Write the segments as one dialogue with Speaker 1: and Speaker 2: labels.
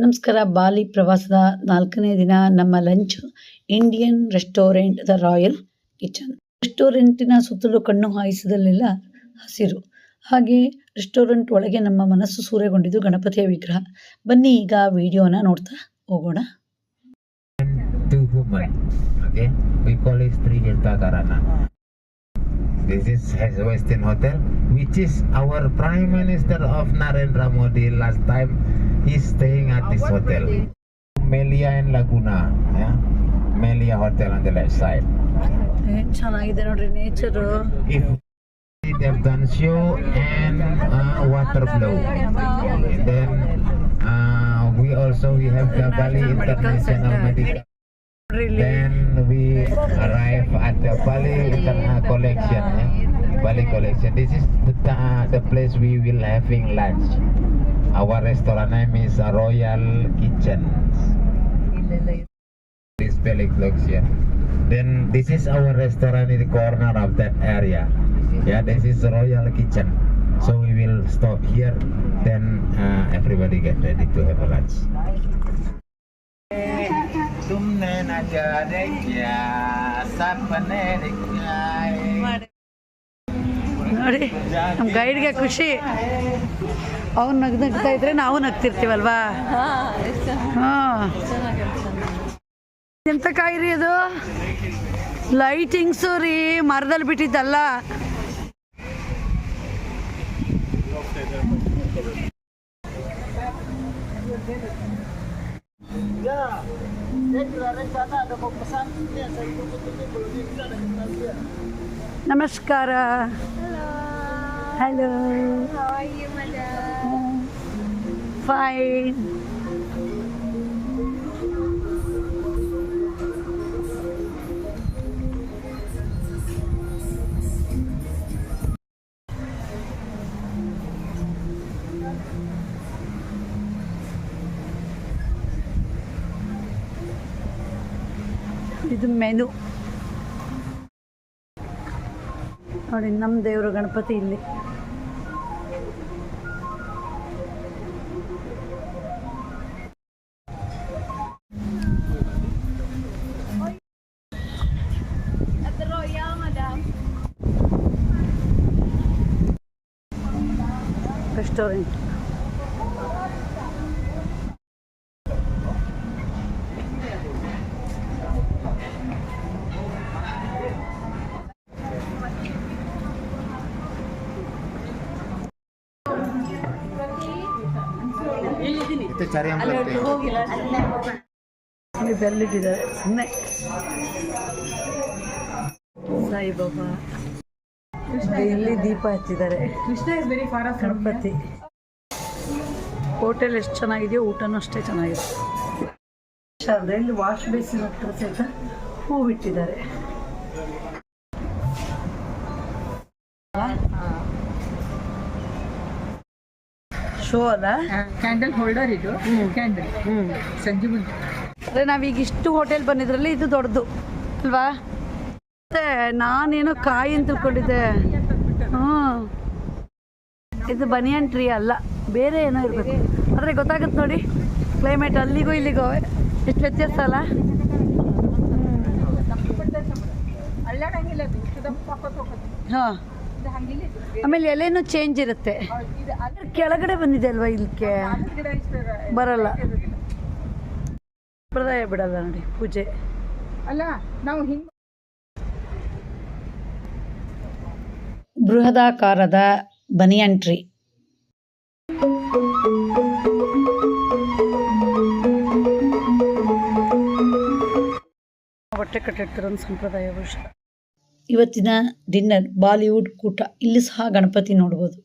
Speaker 1: ನಮಸ್ಕಾರ. ಬಾಲಿ ಪ್ರವಾಸದ ನಾಲ್ಕನೇ ದಿನ ನಮ್ಮ lunch, Indian restaurant the royal kitchen. ರೆಸ್ಟೋರೆಂಟಿನ ಸುತ್ತಲೂ ಕಣ್ಣು ಹಾಯಿಸಿದಲ್ಲೆಲ್ಲ ಹಸಿರು. ಹಾಗೆ ರೆಸ್ಟೋರೆಂಟ್ ಒಳಗೆ ನಮ್ಮ ಮನಸ್ಸು ಸೂರೆಗೊಂಡಿದ್ದು ಗಣಪತಿಯ ವಿಗ್ರಹ. ಬನ್ನಿ ಈಗ ವಿಡಿಯೋನ ನೋಡ್ತಾ ಹೋಗೋಣ.
Speaker 2: This is Western Hotel, which is our Prime Minister of Narendra Modi. Last time he's staying at this hotel. Melia and Laguna. Yeah, Melia Hotel on the left side.
Speaker 1: ಏನು ಚೆನ್ನಾಗಿದೆ ನೋಡ್ರಿ nature
Speaker 2: If they've done show and uh, water flow. And then uh, we also we have the Bali International Medical.
Speaker 1: Really?
Speaker 2: Then we arrive at the Bali uh, collection. Eh? Bali collection. This is the, uh, the place we will having lunch. Our restaurant name is Royal
Speaker 1: Kitchen.
Speaker 2: This Bali collection. Then this is our restaurant in the corner of that area. Yeah, this is Royal Kitchen. So we will stop here. Then uh, everybody get ready to have a lunch.
Speaker 1: ನೋಡಿ ನಮ್ಮ ಗೈಡ್ಗೆ ಖುಷಿ. ಅವ್ನ ನಗ್ ನಗ್ತಾ ಇದ್ರೆ ನಾವು ನಗ್ತಿರ್ತೀವಲ್ವಾ? ಎಂತ ಕಾಯಿರಿ ಅದು? ಲೈಟಿಂಗ್ಸು ರೀ, ಮರದಲ್ಲಿ ಬಿಟ್ಟಿದ್ದಲ್ಲ. Namaskara. Hello. Hello.
Speaker 3: How are you, madam?
Speaker 1: Fine. Menu ನೋಡಿ ನಮ್ಮ ದೇವರು ಗಣಪತಿ ಇಲ್ಲಿ
Speaker 3: At the Royal, madam.
Speaker 2: Restaurant
Speaker 1: ಇದೆಲ್ಲಿಟ್ಟಿದ್ದಾರೆ ಸುಮ್ಮನೆ ಸಾಯಿಬಾಬಾ ಇಲ್ಲಿ ದೀಪ ಹಚ್ಚಿದ್ದಾರೆ.
Speaker 4: Krishna is very far off.
Speaker 1: Ganapati. Hotel ಎಷ್ಟು ಚೆನ್ನಾಗಿದೆಯೋ ಊಟನೂ ಅಷ್ಟೇ ಚೆನ್ನಾಗಿದೆ. ಇಲ್ಲಿ ವಾಶ್ ಬೇಸಿನ್ ಹತ್ರ ಸಹಿತ ಹೂ ಬಿಟ್ಟಿದ್ದಾರೆ. ಶೋ ಅಲ್ಲ?
Speaker 4: ಕ್ಯಾಂಡಲ್ ಹೋಲ್ಡರ್ ಇದು. ಕ್ಯಾಂಡಲ್ ಸಂಜೆ ಸಂಜೀವನ್
Speaker 1: ಅದೇ ನಾವೀಗ ಇಷ್ಟು ಹೋಟೆಲ್ ಬಂದಿದ್ರಲ್ಲಿ ಇದು ದೊಡ್ಡದು ಅಲ್ವಾ? ಮತ್ತೆ ನಾನೇನೋ ಕಾಯಿ ಅಂತ ತಿಳ್ಕೊಂಡಿದ್ದೆ. ಹ್ಞೂ. ಇದು ಬನಿಯನ್ ಟ್ರೀ ಅಲ್ಲ ಬೇರೆ ಏನೋ ಇರಬೇಕು. ಆದರೆ ಗೊತ್ತಾಗುತ್ತೆ ನೋಡಿ ಕ್ಲೈಮೇಟ್ ಅಲ್ಲಿಗೂ ಇಲ್ಲಿಗೋ ಎಷ್ಟು ವ್ಯತ್ಯಾಸ ಅಲ್ಲ? ಹಾಂ. ಆಮೇಲೆ ಎಲೆನೂ ಚೇಂಜ್ ಇರುತ್ತೆ. ಕೆಳಗಡೆ ಬಂದಿದೆ ಅಲ್ವಾ
Speaker 4: ಆಲದ
Speaker 1: ಬರಲ್ಲ. ಸಂಪ್ರದಾಯ ಬಿಡಲ್ಲ ನೋಡಿ ಪೂಜೆ.
Speaker 4: ಅಲ್ಲ ನಾವು ಹಿಂಗ್
Speaker 1: ಬೃಹದಾಕಾರದ ಬನಿಯನ್ ಟ್ರೀ. ಬಟ್ಟೆ ಕಟ್ಟಿರ್ತಾರೆ ಒಂದು ಸಂಪ್ರದಾಯ ವರ್ಷ ಇವತ್ತಿನ ಡಿನ್ನರ್ ಬಾಲಿವುಡ್ ಕೂಟ ಇಲ್ಲಿ ಸಹ ಗಣಪತಿ ನೋಡ್ಬೋದು.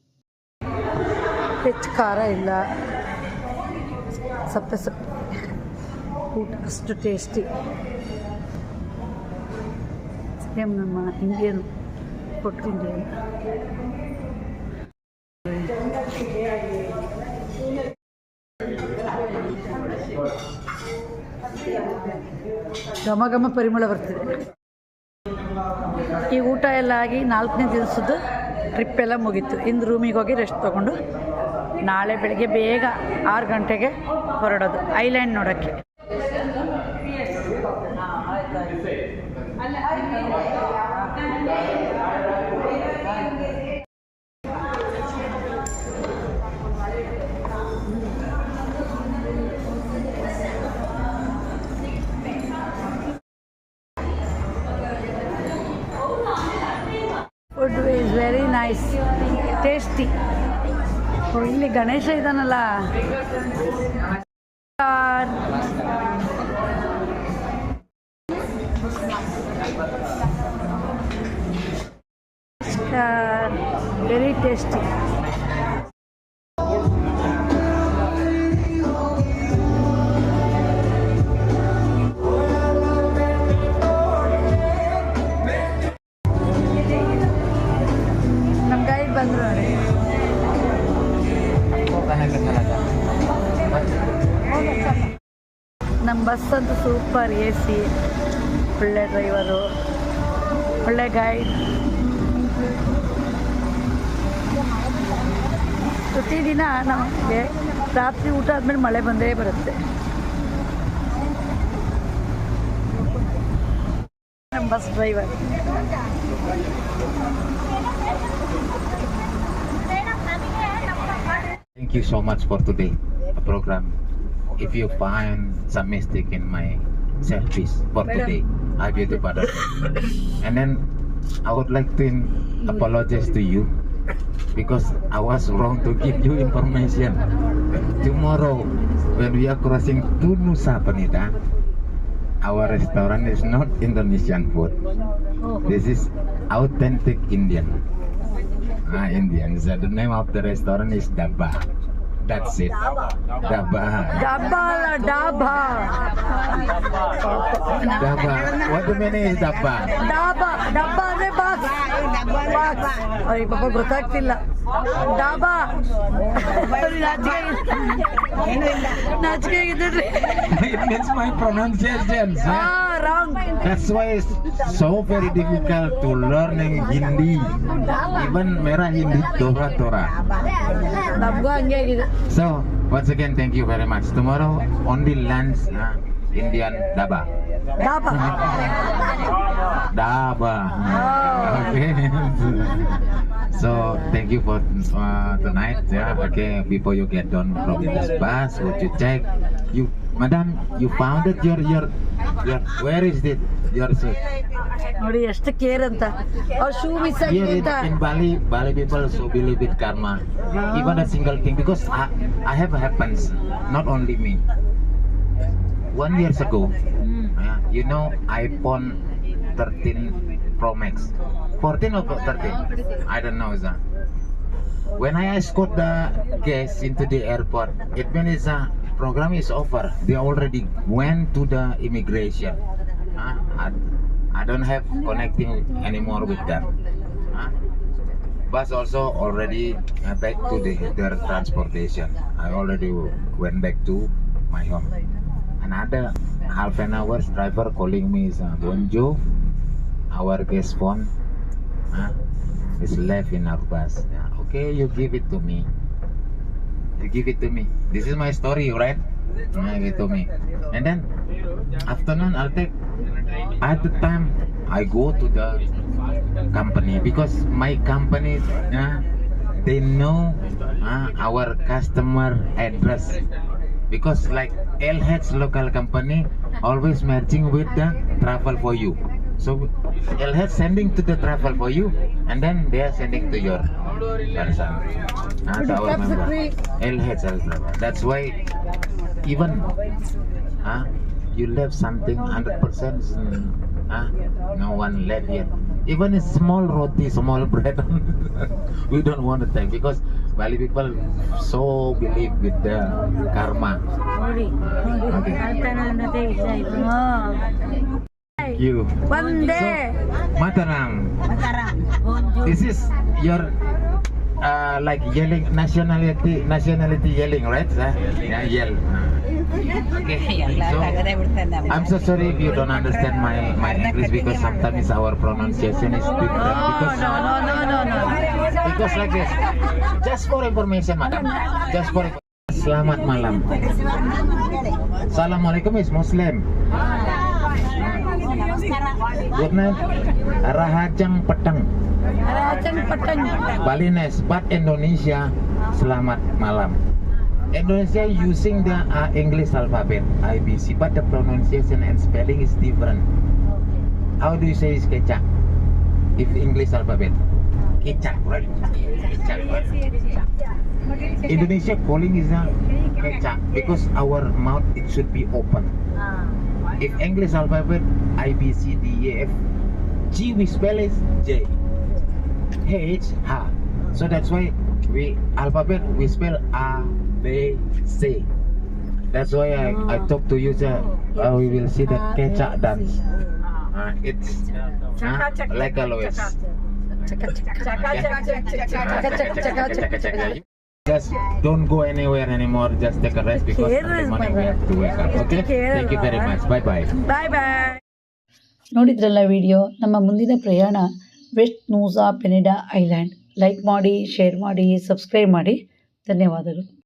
Speaker 1: ಹೆಚ್ಚು ಖಾರ ಇಲ್ಲ. ಸಪ್ಪೆ ಸಪ್ಪೆ. ಊಟ ಅಷ್ಟು ಟೇಸ್ಟಿ ಸೇಮ್ ನಮ್ಮ ಇಂಡಿಯನ್ ಫುಡ್ ಇಂಡಿಯನ್ ಘಮ ಘಮ ಪರಿಮಳ ಬರ್ತದೆ. ಈ ಊಟ ಎಲ್ಲ ಆಗಿ ನಾಲ್ಕನೇ ದಿವಸದ್ದು ಟ್ರಿಪ್ ಎಲ್ಲ ಮುಗೀತು. ಇಂದು ರೂಮಿಗೆ ಹೋಗಿ ರೆಸ್ಟ್ ತಗೊಂಡು ನಾಳೆ ಬೆಳಗ್ಗೆ ಬೇಗ ಆರು ಗಂಟೆಗೆ ಹೊರಡೋದು. ಐಲ್ಯಾಂಡ್ ನೋಡೋಕ್ಕೆ. ಗಣೇಶ ಇದ್ದಾನಲ್ಲ ವೆರಿ ಟೇಸ್ಟಿ ನಮ್ಮ ಗೈಡ್ ಬಂದರು ನಮ್ಮ ಬಸ್ ಅಂತೂ ಸೂಪರ್ ಎ ಸಿ ಒಳ್ಳೆ ಡ್ರೈವರು ಒಳ್ಳೆ ಗೈಡ್ ಪ್ರತಿದಿನ ನಮಗೆ ರಾತ್ರಿ ಊಟ ಆದಮೇಲೆ ಮಳೆ ಬಂದೇ ಬರುತ್ತೆ. ನಮ್ಮ bus driver
Speaker 2: Thank you so much for today program. If you find some mistake in my selfies for today, I beg the pardon. and then I would like to apologize to you because I was wrong to give you information. Tomorrow, when we are crossing to Nusa Penida, our restaurant is not Indonesian food. This is authentic Indian. Ah, Indian. So the name of the restaurant is Dabba. That's it. Dabba.
Speaker 1: ಡಬ್ಬ ಅಲ್ಲ dhaba
Speaker 2: Dabba. What the meaning is Dabba?
Speaker 1: Dhaba ಡಬ್ಬ ಅಂದ್ರೆ box box ಅವ್ರಿಗೆ ಪಾಪ ಗೊತ್ತಾಗ್ತಿಲ್ಲ ಡಾಬಾ ನಾಚಿಕೆ ಆಗಿದ್ರಿ
Speaker 2: it means my pronunciation.
Speaker 1: ಹಾ
Speaker 2: sir.
Speaker 1: Wrong
Speaker 2: That's why it's so very difficult to learn in Hindi. Even merah Hindi Tora
Speaker 1: Tora.
Speaker 2: So once again, thank you very much. Tomorrow only lands uh, Indian Daba.
Speaker 1: Daba.
Speaker 2: Daba.
Speaker 1: Oh.
Speaker 2: Okay. So thank you for uh, tonight. Yeah. Okay. Before you get done from this bus, would you check? You, madam, you founded your your your. Where is it? Your suit.
Speaker 1: ನೋಡಿ ಎಷ್ಟು care ಅಂತ ಅವ್ರ shoe miss
Speaker 2: Here
Speaker 1: ಆಗಿದೆ
Speaker 2: in,
Speaker 1: ಅಂತ
Speaker 2: in Bali, Bali people so believe in karma. Even a single thing because I, I have happens. Not only me. One years ago, Yeah, you know iPhone 13 Pro Max. 14 or 13? I don't know. Sir. When I escort the guests into the airport, it means the program is over. They already went to the immigration. Huh? I, I don't have connecting anymore with them. Huh? Bus also already uh, back to the, their transportation. I already went back to my home. Another half an hour driver calling me is uh, Bonjo. Our guest phone uh, is left in our bus. Yeah, okay, you give it to me. Give it to me. This is my story, right? Yeah, give it to me. And then afternoon I'll take. At the time I go to the company because my company uh, they know uh, our customer address because like LH local company always matching with the travel for you so LH sending to the travel for you and then they are sending to your that's why even ah, you left something 100%, huh, ah, no one left yet. Even a small roti, small bread, we don't want to take because Bali people so believe with the karma. Okay.
Speaker 1: Oh.
Speaker 2: Thank you.
Speaker 1: One
Speaker 2: day. So, Matarang. Matarang. This is your uh, like yelling nationality nationality yelling right sir? yeah yell okay so I'm so sorry if you don't understand my my English because sometimes our pronunciation is different
Speaker 1: No,
Speaker 2: because
Speaker 1: no, no, no, no, no.
Speaker 2: goes like this. Just for information, madam. Just for. Selamat malam. Assalamualaikum is Muslim. Night. Rahajang Petang.
Speaker 1: Rajang Patang.
Speaker 2: Balinese, but Indonesia, selamat malam. Indonesia using the uh, English alphabet IBC, but the pronunciation and spelling is different. How do you say is kecak? If English alphabet, kecak, right? Kecak, right? Indonesia calling is a kecak because our mouth it should be open. If English alphabet I B C D E F G we spell is J H H so that's why we alphabet we spell A B C that's why I, I talk to you sir. Uh, we will see the kecak dance uh, it's uh, like always just don't go anywhere anymore just take a rest because in the morning we have to wake up okay thank you very much bye bye
Speaker 1: Bye bye. ನೋಡಿದ್ರಲ್ಲ video ನಮ್ಮ ಮುಂದಿನ ಪ್ರಯಾಣ west Nusa Penida island like ಮಾಡಿ share ಮಾಡಿ subscribe ಮಾಡಿ ಧನ್ಯವಾದಗಳು